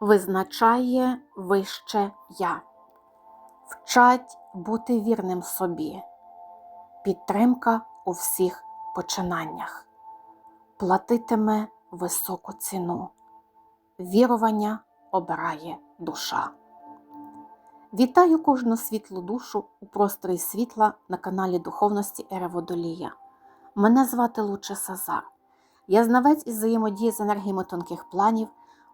визначає вище я, вчать бути вірним собі, підтримка у всіх починаннях, платитиме високу ціну, вірування обирає душа. Вітаю кожну світлу душу у просторі світла на каналі Духовності Ереводолія. Мене звати Луче Сазар. Я знавець із взаємодії з енергіями тонких планів,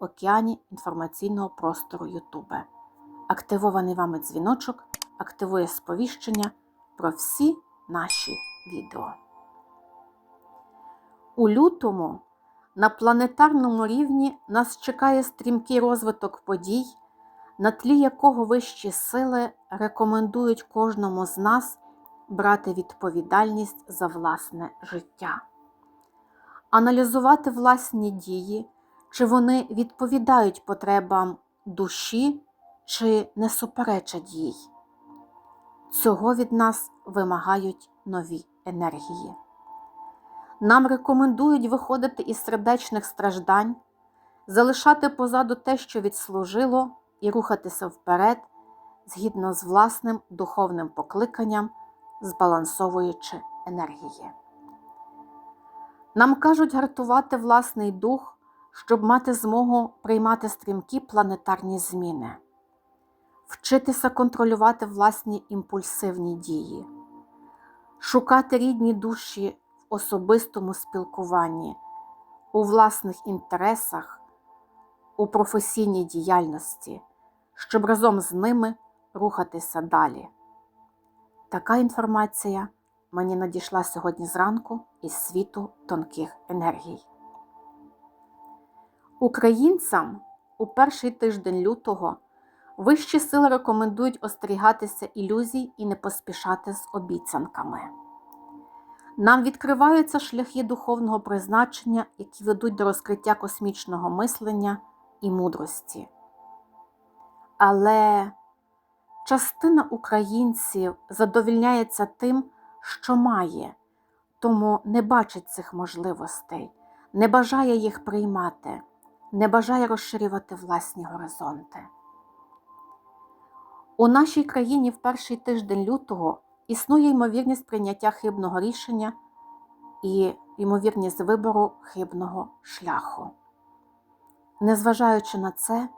океані інформаційного простору YouTube. Активований вами дзвіночок активує сповіщення про всі наші відео. У лютому на планетарному рівні нас чекає стрімкий розвиток подій, на тлі якого вищі сили рекомендують кожному з нас брати відповідальність за власне життя, аналізувати власні дії, чи вони відповідають потребам душі, чи не суперечать їй. Цього від нас вимагають нові енергії. Нам рекомендують виходити із сердечних страждань, залишати позаду те, що відслужило, і рухатися вперед згідно з власним духовним покликанням, збалансовуючи енергії. Нам кажуть гартувати власний дух, щоб мати змогу приймати стрімкі планетарні зміни, вчитися контролювати власні імпульсивні дії, шукати рідні душі в особистому спілкуванні, у власних інтересах, у професійній діяльності, щоб разом з ними рухатися далі. Така інформація мені надійшла сьогодні зранку із світу тонких енергій. Українцям у перший тиждень лютого вищі сили рекомендують остерігатися ілюзій і не поспішати з обіцянками. Нам відкриваються шляхи духовного призначення, які ведуть до розкриття космічного мислення і мудрості. Але частина українців задовільняється тим, що має, тому не бачить цих можливостей, не бажає їх приймати, не бажає розширювати власні горизонти. У нашій країні в перший тиждень лютого існує ймовірність прийняття хибного рішення і ймовірність вибору хибного шляху. Незважаючи на це,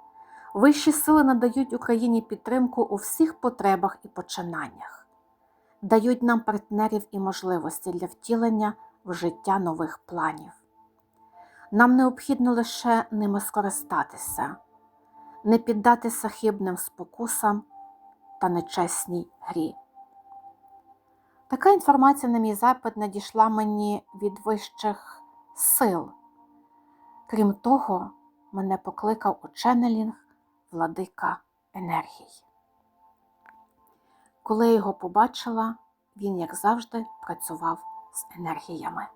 вищі сили надають Україні підтримку у всіх потребах і починаннях, дають нам партнерів і можливості для втілення в життя нових планів. Нам необхідно лише ними скористатися, не піддатися хибним спокусам та нечесній грі. Така інформація на мій запит надійшла мені від вищих сил. Крім того, мене покликав у владика енергій. Коли я його побачила, він, як завжди, працював з енергіями.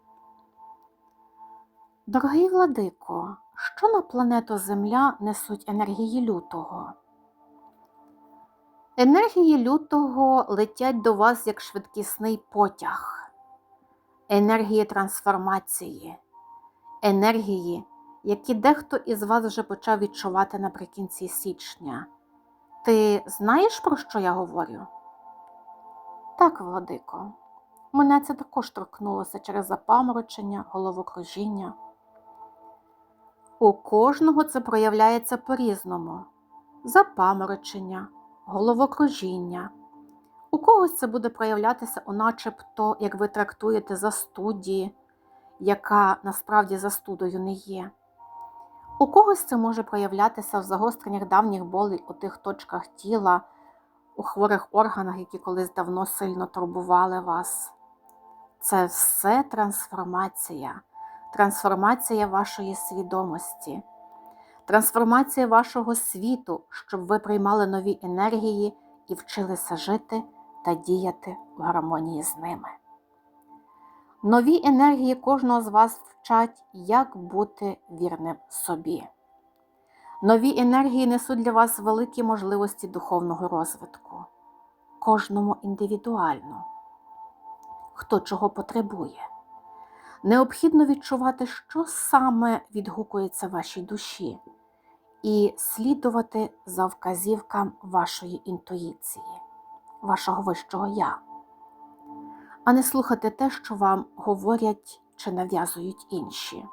Дорогий владико, що на планету Земля несуть енергії лютого? Енергії лютого летять до вас як швидкісний потяг, енергії трансформації, енергії, які дехто із вас вже почав відчувати наприкінці січня. Ти знаєш, про що я говорю? Так, Владико, мене це також торкнулося через запаморочення, головокружіння. У кожного це проявляється по-різному: запаморочення, головокружіння. У когось це буде проявлятися начебто, як ви трактуєте застуді, яка насправді застудою не є. У когось це може проявлятися в загостреннях давніх болей у тих точках тіла, у хворих органах, які колись давно сильно турбували вас. Це все трансформація, трансформація вашої свідомості, трансформація вашого світу, щоб ви приймали нові енергії і вчилися жити та діяти в гармонії з ними. Нові енергії кожного з вас вчать, як бути вірним собі. Нові енергії несуть для вас великі можливості духовного розвитку, кожному індивідуально, хто чого потребує. Необхідно відчувати, що саме відгукується вашій душі, і слідувати за вказівкам вашої інтуїції, вашого вищого я, а не слухати те, що вам говорять чи нав'язують інші.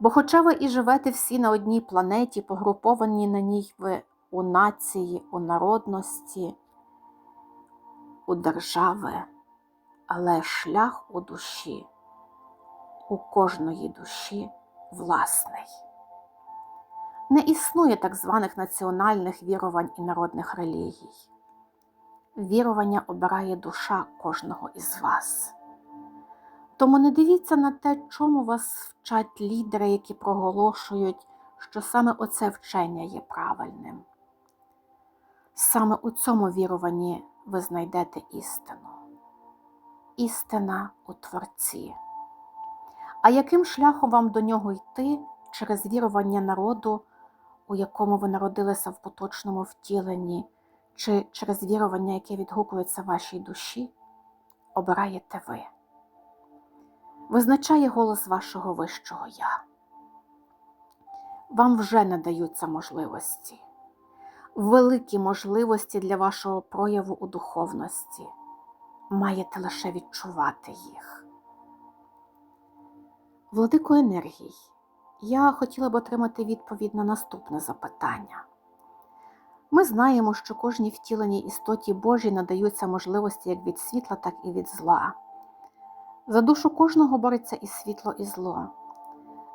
Бо, хоча ви і живете всі на одній планеті, погруповані на ній ви у нації, у народності, у держави, але шлях у душі, у кожної душі власний. Не існує так званих національних вірувань і народних релігій. Вірування обирає душа кожного із вас. Тому не дивіться на те, чому вас вчать лідери, які проголошують, що саме оце вчення є правильним. Саме у цьому віруванні ви знайдете істину. Істина у Творці. А яким шляхом вам до нього йти через вірування народу, у якому ви народилися в поточному втіленні, чи через вірування, яке відгукується вашій душі, обираєте ви визначає голос вашого вищого Я. Вам вже надаються можливості, великі можливості для вашого прояву у духовності. Маєте лише відчувати їх. Владико енергій, я хотіла б отримати відповідь на наступне запитання. Ми знаємо, що кожній втіленій істоті Божій надаються можливості як від світла, так і від зла. За душу кожного бореться і світло, і зло.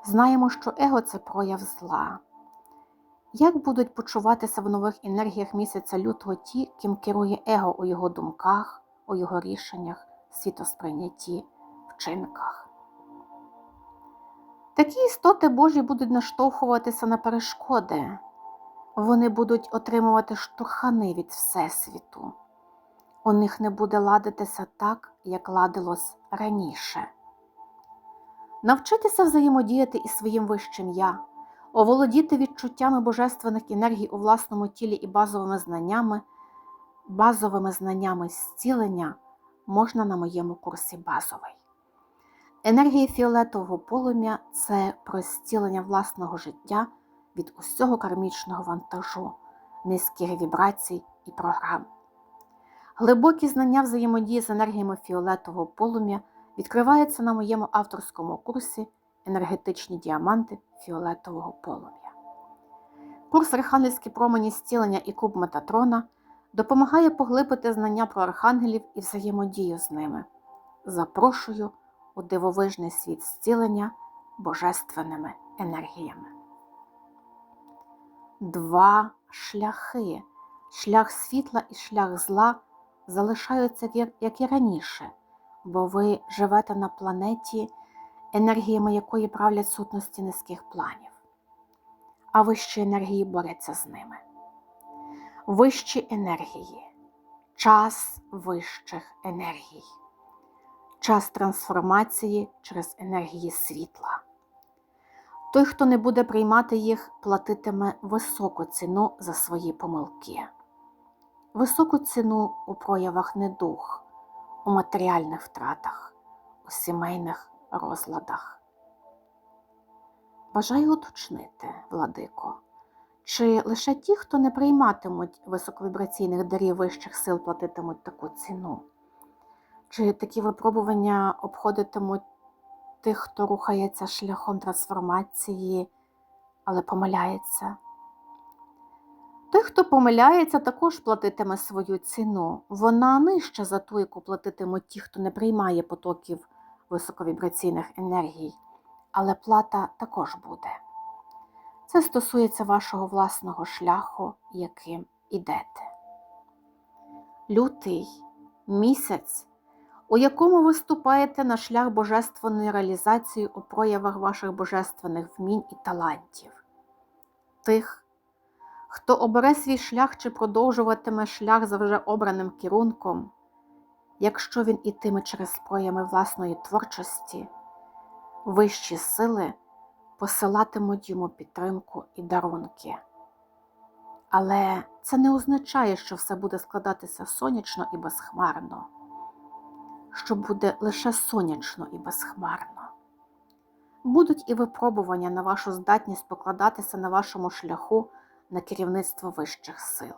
Знаємо, що его це прояв зла. Як будуть почуватися в нових енергіях місяця лютого ті, ким керує его у його думках, у його рішеннях, світосприйнятті, вчинках? Такі істоти Божі будуть наштовхуватися на перешкоди, вони будуть отримувати штурхани від Всесвіту у них не буде ладитися так, як ладилось раніше. Навчитися взаємодіяти із своїм вищим я, оволодіти відчуттями божественних енергій у власному тілі і базовими знаннями, базовими знаннями зцілення можна на моєму курсі базовий. Енергія фіолетового полум'я це про зцілення власного життя від усього кармічного вантажу, низьких вібрацій і програм. Глибокі знання взаємодії з енергіями фіолетового полум'я відкриваються на моєму авторському курсі енергетичні діаманти фіолетового полум'я. Курс Архангельські промені зцілення і куб Метатрона допомагає поглибити знання про архангелів і взаємодію з ними. Запрошую у дивовижний світ зцілення божественними енергіями. Два шляхи шлях світла і шлях зла залишаються як і раніше, бо ви живете на планеті, енергіями якої правлять сутності низьких планів, а вищі енергії борються з ними. Вищі енергії, час вищих енергій, час трансформації через енергії світла. Той, хто не буде приймати їх, платитиме високу ціну за свої помилки високу ціну у проявах недух, у матеріальних втратах, у сімейних розладах. Бажаю уточнити, владико, чи лише ті, хто не прийматимуть високовібраційних дарів вищих сил, платитимуть таку ціну? Чи такі випробування обходитимуть тих, хто рухається шляхом трансформації, але помиляється? Той, хто помиляється, також платитиме свою ціну. Вона нижча за ту, яку платитимуть ті, хто не приймає потоків високовібраційних енергій, але плата також буде. Це стосується вашого власного шляху, яким ідете. Лютий місяць, у якому ви ступаєте на шлях божественної реалізації у проявах ваших божественних вмінь і талантів. тих, хто обере свій шлях чи продовжуватиме шлях за вже обраним керунком, якщо він ітиме через прояви власної творчості, вищі сили посилатимуть йому підтримку і дарунки. Але це не означає, що все буде складатися сонячно і безхмарно, що буде лише сонячно і безхмарно. Будуть і випробування на вашу здатність покладатися на вашому шляху на керівництво вищих сил.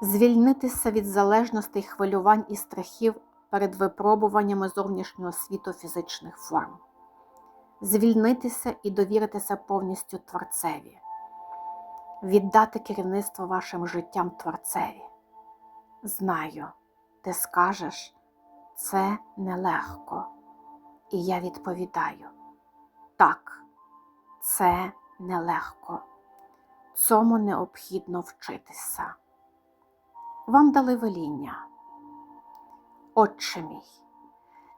Звільнитися від залежностей, хвилювань і страхів перед випробуваннями зовнішнього світу фізичних форм, звільнитися і довіритися повністю Творцеві, віддати керівництво вашим життям Творцеві. Знаю, ти скажеш, це нелегко. І я відповідаю: так, це нелегко. Цьому необхідно вчитися. Вам дали веління. Отче мій,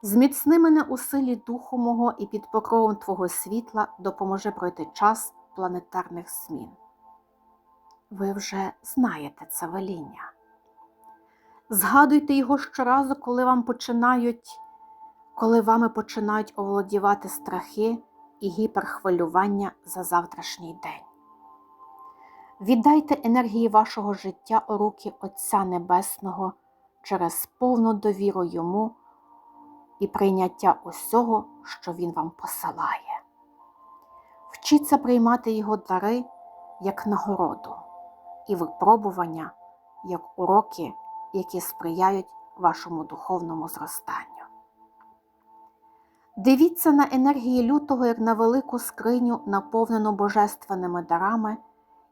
зміцни мене у силі духу мого і під покровом Твого світла допоможи пройти час планетарних змін. Ви вже знаєте це веління. Згадуйте його щоразу, коли вам починають, коли вами починають оволодівати страхи і гіперхвилювання за завтрашній день. Віддайте енергії вашого життя у руки Отця Небесного через повну довіру Йому і прийняття усього, що Він вам посилає. Вчіться приймати Його дари як нагороду і випробування як уроки, які сприяють вашому духовному зростанню. Дивіться на енергії лютого як на велику скриню, наповнену божественними дарами,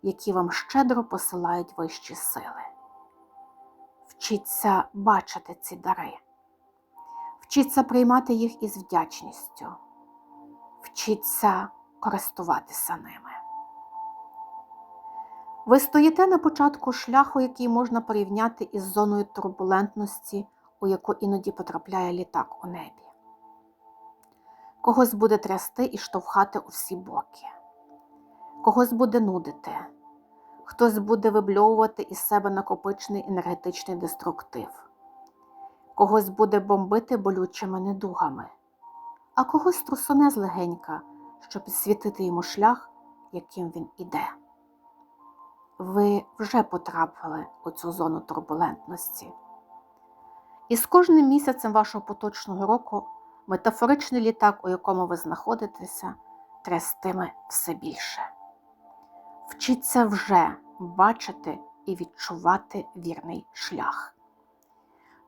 які вам щедро посилають вищі сили. Вчіться бачити ці дари, вчіться приймати їх із вдячністю, вчіться користуватися ними. Ви стоїте на початку шляху, який можна порівняти із зоною турбулентності, у яку іноді потрапляє літак у небі. Когось буде трясти і штовхати у всі боки, когось буде нудити, хтось буде вибльовувати із себе накопичений енергетичний деструктив, когось буде бомбити болючими недугами, а когось трусоне злегенька, щоб підсвітити йому шлях, яким він іде. Ви вже потрапили у цю зону турбулентності. І з кожним місяцем вашого поточного року метафоричний літак, у якому ви знаходитеся, трястиме все більше. Вчіться вже бачити і відчувати вірний шлях.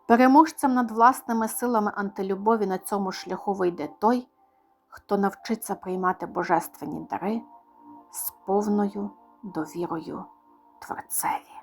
Переможцем над власними силами антилюбові на цьому шляху вийде той, хто навчиться приймати божественні дари з повною довірою Творцеві.